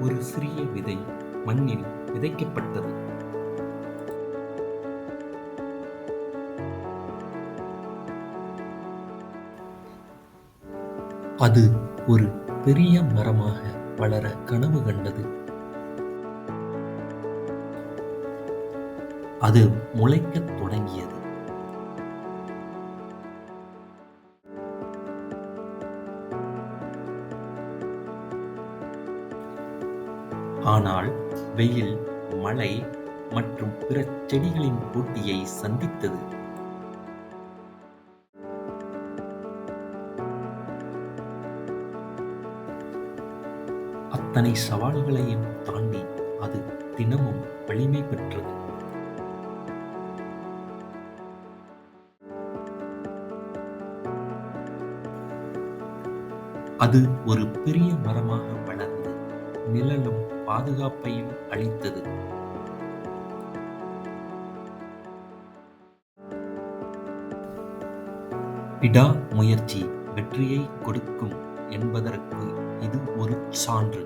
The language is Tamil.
ஒரு சிறிய விதை மண்ணில் விதைக்கப்பட்டது. அது ஒரு பெரிய மரமாக வளர கனவு கண்டது. அது முளைக்கத் தொடங்கியது. ஆனால் வெயில் மழை மற்றும் பிற செடிகளின் போட்டியை சந்தித்தது. அத்தனை சவால்களையும் தாண்டி அது தினமும் வலிமை பெற்றது. அது ஒரு பெரிய மரமாக வளர்ந்து நிழலும் பாதுகாப்பையும் அளித்தது. விடாமுயற்சி வெற்றியை கொடுக்கும் என்பதற்கு இது ஒரு சான்று.